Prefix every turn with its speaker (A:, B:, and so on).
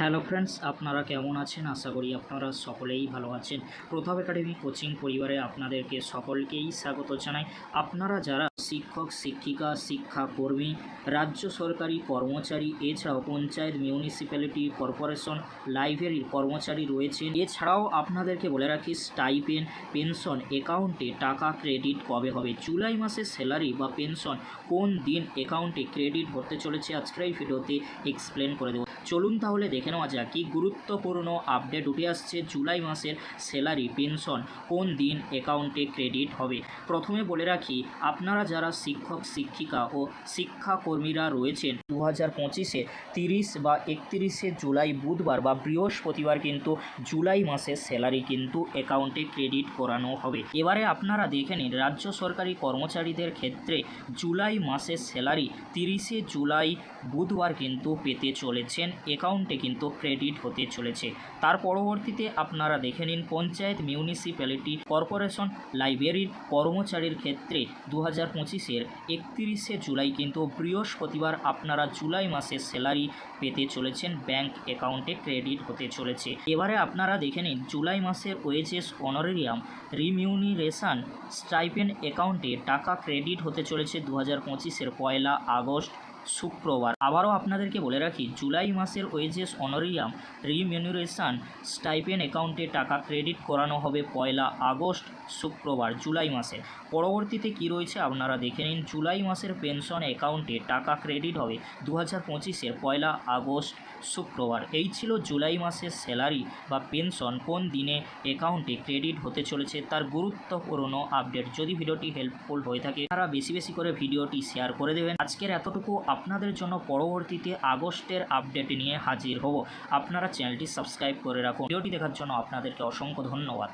A: Hello friends, আপনারা কেমন আছেন? আশা করি আপনারা সকলেই ভালো আছেন। প্রথম একাডেমি কোচিং পরিবারে আপনাদেরকে সকলকেই স্বাগত জানাই। আপনারা যারা শিক্ষক, শিক্ষিকা, শিক্ষাকর্মী, রাজ্য সরকারি কর্মচারী, এছাড়াও পঞ্চায়েত মিউনিসিপ্যালিটি কর্পোরেশন লাইব্রেরির কর্মচারী রয়েছেন, এছাড়াও আপনাদেরকে বলে রাখি স্টাইপেন পেনশন অ্যাকাউন্টে টাকা ক্রেডিট কবে হবে? জুলাই মাসের স্যালারি বা পেনশন কোন দিন অ্যাকাউন্টে ক্রেডিট হতে চলেছে? আজকের এই ভিডিওতে এক্সপ্লেন করে দেবো। চলুন তাহলে দেখে নেওয়া যাক কি গুরুত্বপূর্ণ আপডেট উঠে আসছে জুলাই মাসের স্যালারি পেনশন কোন দিন অ্যাকাউন্টে ক্রেডিট হবে? প্রথমে বলে রাখি, আপনারা যারা শিক্ষক, শিক্ষিকা ও শিক্ষাকর্মীরা রয়েছেন দু হাজার পঁচিশে তিরিশ বা একত্রিশে জুলাই বুধবার বা বৃহস্পতিবার কিন্তু জুলাই মাসের স্যালারি কিন্তু অ্যাকাউন্টে ক্রেডিট করানো হবে। এবারে আপনারা দেখে নিন, রাজ্য সরকারি কর্মচারীদের ক্ষেত্রে জুলাই মাসের স্যালারি তিরিশে জুলাই বুধবার কিন্তু পেতে চলেছেন অ্যাকাউন্টে কিন্তু ক্রেডিট হতে চলেছে। তার পরবর্তীতে আপনারা দেখে নিন পঞ্চায়েত মিউনিসিপ্যালিটি কর্পোরেশন লাইব্রেরির কর্মচারীর ক্ষেত্রে দু হাজার পঁচিশের একত্রিশে জুলাই কিন্তু বৃহস্পতিবার আপনারা জুলাই মাসের স্যালারি পেতে চলেছেন, ব্যাংক অ্যাকাউন্টে ক্রেডিট হতে চলেছে। এবারে আপনারা দেখে নিন জুলাই মাসের ওয়েজেস অনারেরিয়াম রিমিউনিরেশন স্টাইপেন অ্যাকাউন্টে টাকা ক্রেডিট হতে চলেছে দু হাজার পঁচিশের পয়লা আগস্ট শুক্রবার। আবারও আপনাদেরকে বলে রাখি, জুলাই মাসের ওয়েজেস অনারিয়াম রিমিউনারেশন স্টাইপেন অ্যাকাউন্টে টাকা ক্রেডিট করানো হবে পয়লা আগস্ট, শুক্রবার, জুলাই মাসে। পরবর্তীতে কি রয়েছে আপনারা দেখে নিন। জুলাই মাসের পেনশন অ্যাকাউন্টে টাকা ক্রেডিট হবে দু হাজার পঁচিশের পয়লা আগস্ট, শুক্রবার। এই ছিল জুলাই মাসের স্যালারি বা পেনশন, কোন দিনে অ্যাকাউন্টে ক্রেডিট হতে চলেছে তার গুরুত্বপূর্ণ আপডেট। যদি ভিডিওটি হেল্পফুল হয়ে থাকে, তারা বেশি বেশি করে ভিডিওটি শেয়ার করে দেবেন। আজকের এতটুকু আপনাদের জন্য। পরবর্তীতে আগস্টের আপডেট নিয়ে হাজির হব। আপনারা চ্যানেলটি সাবস্ক্রাইব করে রাখুন। ভিডিওটি দেখার জন্য আপনাদেরকে অসংখ্য ধন্যবাদ।